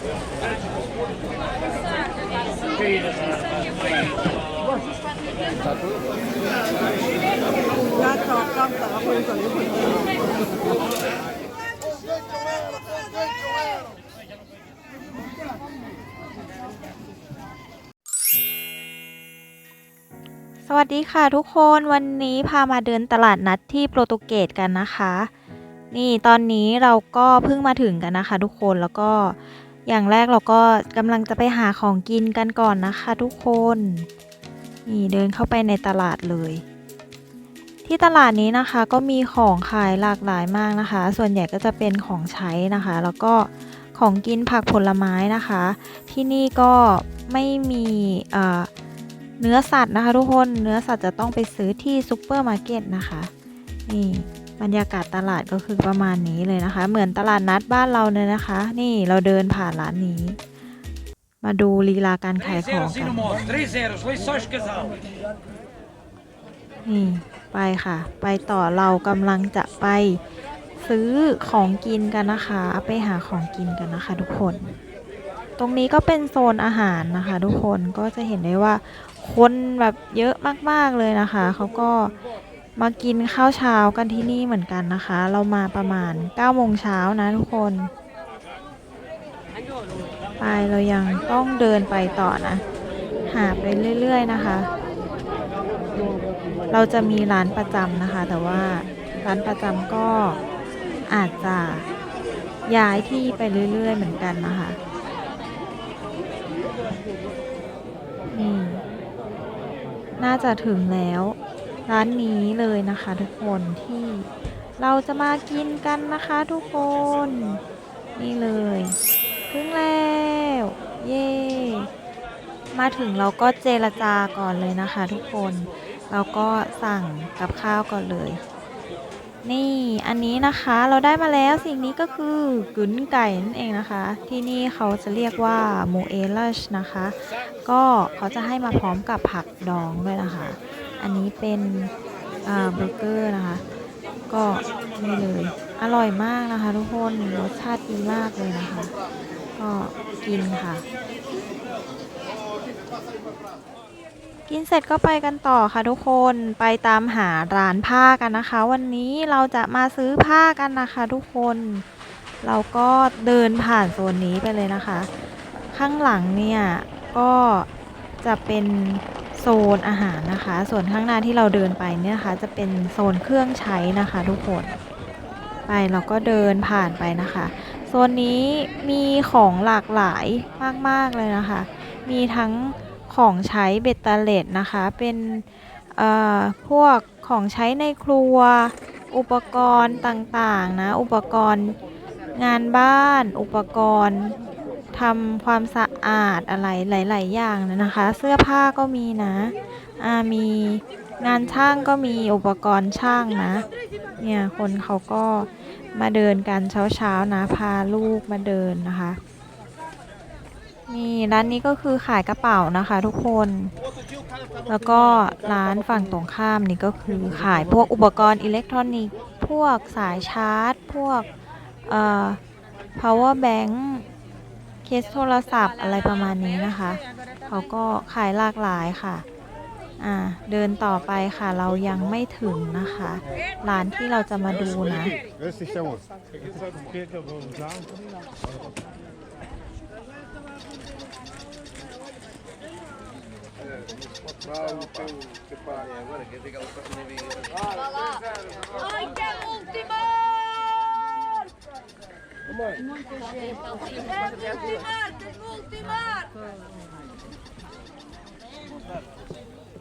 าจอบสสวัสดีค่ะทุกคนวันนี้พามาเดินตลาดนัดที่โปรตุเกสกันนะคะ นี่ตอนนี้เราก็เพิ่งมาถึงกันนะคะทุกคนแล้วก็ อย่างแรกเราก็กำลังจะไปหาของกินกันก่อนนะคะทุกคน นี่เดินเข้าไปในตลาดเลย ที่ตลาดนี้นะคะก็มีของขายหลากหลายมากนะคะ ส่วนใหญ่ก็จะเป็นของใช้นะคะ แล้วก็ของกินผักผลไม้นะคะ ที่นี่ก็ไม่มีเนื้อสัตว์นะคะทุกคนเนื้อสัตว์จะต้องไปซื้อที่ซูเปอร์มาร์เก็ตนะคะนี่ บรรยากาศตลาดก็คือประมาณนี้เลยนะคะ เหมือนตลาดนัดบ้านเราเลยนะคะ นี่เราเดินผ่านร้านนี้ มาดูลีลาการขายของกัน นี่ไปค่ะ ไปต่อเรากำลังจะไปซื้อของกินกันนะคะ ไปหาของกินกันนะคะทุกคน ตรงนี้ก็เป็นโซนอาหารนะคะ ทุกคนก็จะเห็นได้ว่าคนแบบเยอะมากๆเลยนะคะ เขาก็ มากินข้าวเช้ากันที่นี่เหมือนกันนะคะ เรามาประมาณ9โมงเช้านะทุกคน ไปเรายังต้องเดินไปต่อนะ หาไปเรื่อยๆนะคะ เราจะมีร้านประจำนะคะ แต่ว่าร้านประจำก็อาจจะย้ายที่ไปเรื่อย ๆ เหมือนกันนะคะนี่น่าจะถึงแล้ว ร้านนี้เลยนะคะทุกคนที่เราจะมากินกันนะคะทุกคน นี่เลยถึงแล้ว เย่มาถึงเราก็เจรจาก่อนเลยนะคะทุกคน เราก็สั่งกับข้าวก่อนเลย นี่อันนี้นะคะเราได้มาแล้วสิ่งนี้ก็คือกึ๋นไก่นั่นเองนะคะ ที่นี่เขาจะเรียกว่าโมเอลัชนะคะ ก็เขาจะให้มาพร้อมกับผักดองด้วยนะคะ อันนี้เป็นเบอร์เกอร์นะคะ ก็นี่เลย อร่อยมากนะคะทุกคนรสชาติดีมากเลยนะคะ ก็กินค่ะ กินเสร็จก็ไปกันต่อค่ะทุกคนไปตามหาร้านผ้ากันนะคะ วันนี้เราจะมาซื้อผ้ากันนะคะทุกคน เราก็เดินผ่านโซนนี้ไปเลยนะคะ ข้างหลังเนี่ยก็จะเป็น โซนอาหารนะคะ ส่วนข้างหน้าที่เราเดินไปเนี่ยนะคะ จะเป็นโซนเครื่องใช้นะคะ ทุกคนไปเราก็เดินผ่านไปนะคะ โซนนี้มีของหลากหลายมาก ๆ เลยนะคะ มีทั้งของใช้เบตเตเลตนะคะ เป็นเอ่อพวกของใช้ในครัว อุปกรณ์ต่าง ๆ นะ อุปกรณ์งานบ้าน อุปกรณ์ ทำความสะอาดอะไรหลาย ๆ อย่างนะคะ เสื้อผ้าก็มีนะอ่ามีงานช่างก็มีอุปกรณ์ช่างนะ เนี่ยคนเขาก็มาเดินกันเช้า ๆ นะ พาลูกมาเดินนะคะนี่ร้านนี้ก็คือขายกระเป๋านะคะทุกคน แล้วก็ร้านฝั่งตรงข้ามนี่ก็คือขายพวกอุปกรณ์อิเล็กทรอนิกส์ พวกสายชาร์จ พวกเอ่อ power bank เคสโทรศัพท์อะไรประมาณนี้นะคะ เขาก็ขายหลากหลายค่ะ อ่า เดินต่อไปค่ะ เรายังไม่ถึงนะคะ ร้านที่เราจะมาดูนะ Ai, que é última! É ultimar, tem que ultimar!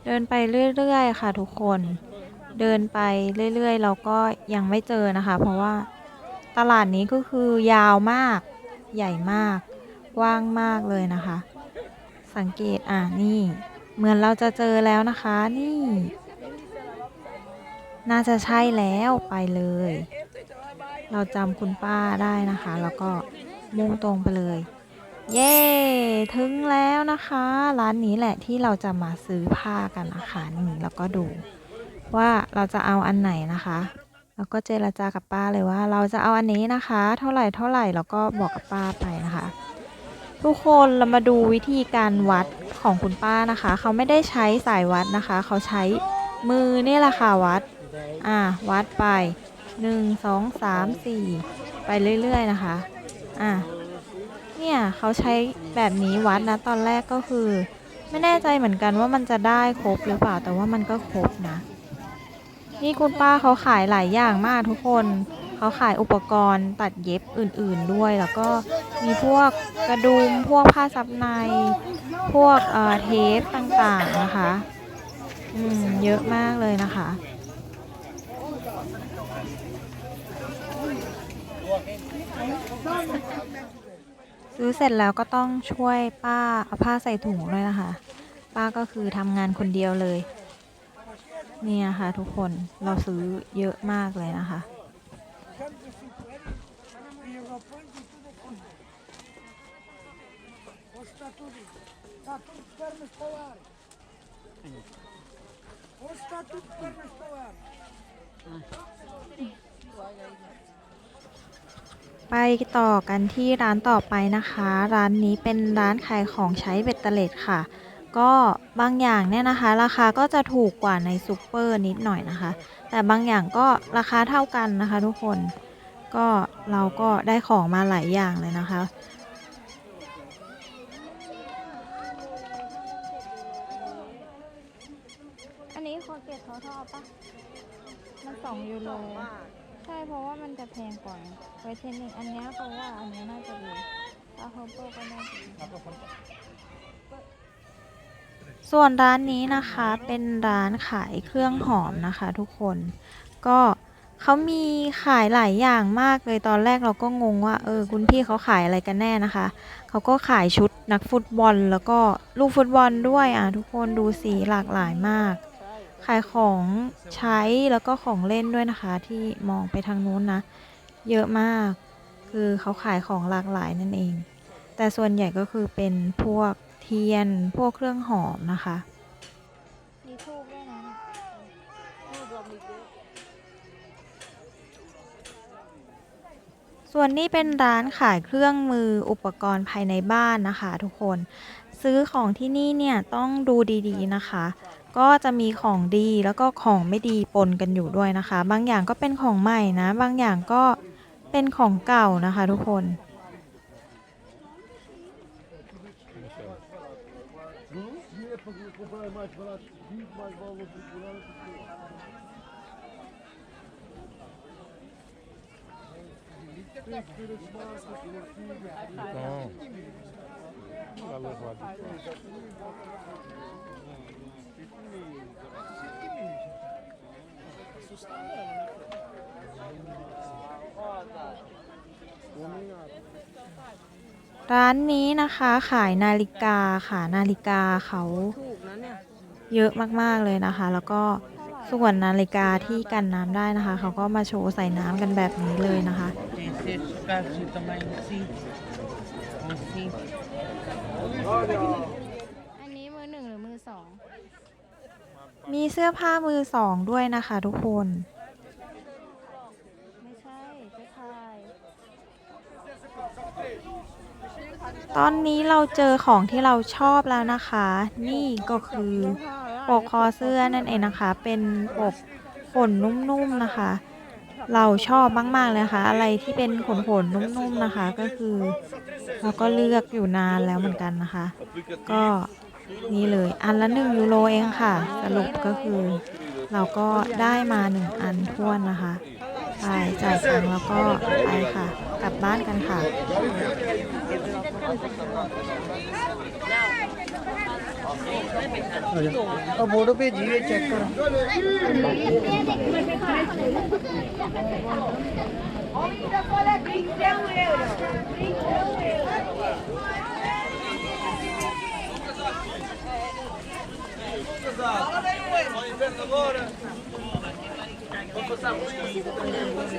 เดินไปเรื่อยๆ ค่ะทุกคน เดินไปเรื่อยๆ เราก็ยังไม่เจอนะคะ เพราะว่าตลาดนี้ก็คือยาวมาก ใหญ่มากกว้างมากเลยนะคะ สังเกตอะนี่ เหมือนเราจะเจอแล้วนะคะ นี่ น่าจะใช่แล้วไปเลย เราจำคุณป้าได้นะคะ แล้วก็มุ่งตรงไปเลย เย้ ถึงแล้วนะคะ ร้านนี้แหละที่เราจะมาซื้อผ้ากันนะคะนี่แล้วก็ดู ว่าเราจะเอาอันไหนนะคะแล้วก็เจรจากับป้าเลยว่า เราจะเอาอันนี้นะคะ เท่าไหร่เท่าไหร่แล้วก็บอกกับป้าไปนะคะ ทุกคนเรามาดูวิธีการวัดของคุณป้านะคะ เขาไม่ได้ใช้สายวัดนะคะ เขาใช้มือนี่แหละค่ะวัด อ่า วัดไป 1 2 3 4ไปเรื่อยๆนะคะอ่าเนี่ยเขาใช้แบบนี้วัดนะตอนแรกก็คือ ไม่แน่ใจเหมือนกันว่ามันจะได้ครบหรือเปล่าแต่ว่ามันก็ครบนะ นี่คุณป้าเขาขายหลายอย่างมากทุกคนเขาขายอุปกรณ์ตัดเย็บอื่นๆด้วย แล้วก็มีพวกกระดุมพวกผ้าซับใน พวกเอ่อเทปต่างๆนะคะ อืมเยอะมากเลยนะคะ ซื้อเสร็จแล้วก็ต้องช่วยป้าเอาผ้าใส่ถุงด้วยนะคะ ป้าก็คือทำงานคนเดียวเลย เนี่ยค่ะทุกคนเราซื้อเยอะมากเลยนะคะ ไปต่อกันที่ร้านต่อไปนะคะ ร้านนี้เป็นร้านขายของใช้เบ็ดเตล็ดค่ะ ก็บางอย่างเนี่ยนะคะ ราคาก็จะถูกกว่าในซูเปอร์นิดหน่อยนะคะ แต่บางอย่างก็ราคาเท่ากันนะคะ ทุกคนก็เราก็ได้ของมาหลายอย่างเลยนะคะอันนี้คอเกตเขาทอปะมันสองยูโร ช่เพราะว่ามันจะแพงกว่าไวเทนนิ่งอันนี้เพราะว่าอันนี้น่าจะดีตาโฮโปก็น่าจะดีส่วนร้านนี้นะคะเป็นร้านขายเครื่องหอมนะคะ ทุกคนก็เขามีขายหลายอย่างมากเลยตอนแรกเราก็งงว่าเออคุณพี่เขาขายอะไรกันแน่นะคะ เขาก็ขายชุดนักฟุตบอลแล้วก็ลูกฟุตบอลด้วยอะทุกคนดูสีหลากหลายมาก ขายของใช้แล้วก็ของเล่นด้วยนะคะ ที่มองไปทางนู้นนะ เยอะมากคือเขาขายของหลากหลายนั่นเอง แต่ส่วนใหญ่ก็คือเป็นพวกเทียนพวกเครื่องหอมนะคะมีทูบด้วยนะส่วนนี้เป็นร้านขายเครื่องมืออุปกรณ์ภายในบ้านนะคะ ทุกคนซื้อของที่นี่เนี่ยต้องดูดีๆนะคะ ก็จะมีของดีแล้วก็ของไม่ดีปนกันอยู่ด้วยนะคะ บางอย่างก็เป็นของใหม่นะ บางอย่างก็เป็นของเก่านะคะทุกคน ร้านนี้นะคะขายนาฬิกาค่ะนาฬิกาเขาถูกนะเนี่ยเยอะมากๆเลยนะคะ แล้วก็ส่วนนาฬิกาที่กันน้ำได้นะคะ เขาก็มาโชว์ใส่น้ำกันแบบนี้เลยนะคะ Tem esses casos também assim. Assim. อันนี้มือหนึ่งหรือมือสอง มีเสื้อผ้ามือสองด้วยนะคะทุกคน ไม่ใช่จะถ่าย ตอนนี้เราเจอของที่เราชอบแล้วนะคะ นี่ก็คือปกคอเสื้อนั่นเองนะคะ เป็นปกขนนุ่มๆนะคะ เราชอบมากๆเลยค่ะ อะไรที่เป็นขนขนนุ่มๆนะคะ ก็คือเราก็เลือกอยู่นานแล้วเหมือนกันนะคะ ก็นี่เลยอันละหนึ่งยูโรเองค่ะ สรุปก็คือ เราก็ได้มาหนึ่งอันท้วนนะคะไปจ่ายตังค์แล้วก็ไปค่ะ กลับบ้านกันค่ะ और बोर्डो पे जीवे चेक करो Fala daí, Vamos passar muito.